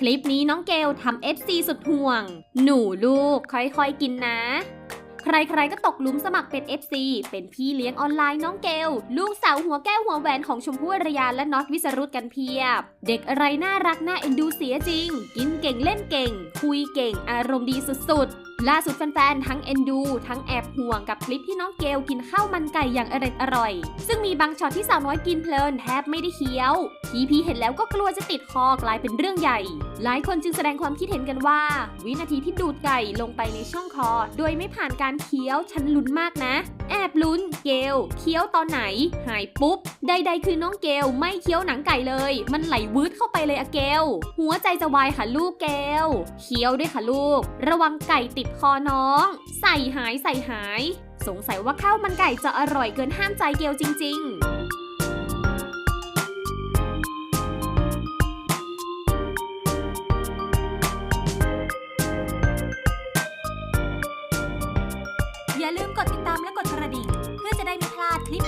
คลิปนี้น้องเกลทำ FC สุดห่วง หนูลูกค่อยๆกินนะ ใครๆก็ตกหลุมสมัครเป็น FC เป็นพี่เลี้ยงออนไลน์น้องเกล ลูกสาวหัวแก้วหัวแหวนของชมพู่อรยาและน็อตวิสรุตกันเพียบ เด็กอะไรน่ารักน่าเอ็นดูเสียจริง กินเก่งเล่นเก่ง คุยเก่งอารมณ์ดีสุดๆ ล่าสุดแฟนๆ ทั้งเอ็นดู ทั้งแอบห่วงกับคลิปที่น้องเกลกินข้าวมันไก่อย่างอร่อยอร่อยๆซึ่งมีบางช็อตที่สาวน้อยกินเพลินแทบไม่ได้เคี้ยวพีพีเห็นแล้วก็กลัวจะติดคอกลายเป็นเรื่องใหญ่ หลายคนจึงแสดงความคิดเห็นกันว่า วินาทีที่ดูดไก่ลงไปในช่องคอ โดยไม่ผ่านการเคี้ยวฉันลุ้นมากนะ แอบลุ้นเกลเคี้ยวตอนไหน หายปุ๊บใดๆคือน้องเกลไม่เคี้ยวหนังไก่เลย มันไหลวืดเข้าไปเลยอะเกลหัวใจจะวายค่ะลูกเกลเคี้ยวด้วยค่ะลูก ระวังไก่ติดคอน้อง ใส่หายใส่หาย สงสัยว่าข้าวมันไก่จะอร่อยเกินห้ามใจเกลจริง ๆอย่าลืมกดติดตามและกดกระดิ่ง เพื่อจะได้ไม่พลาดคลิป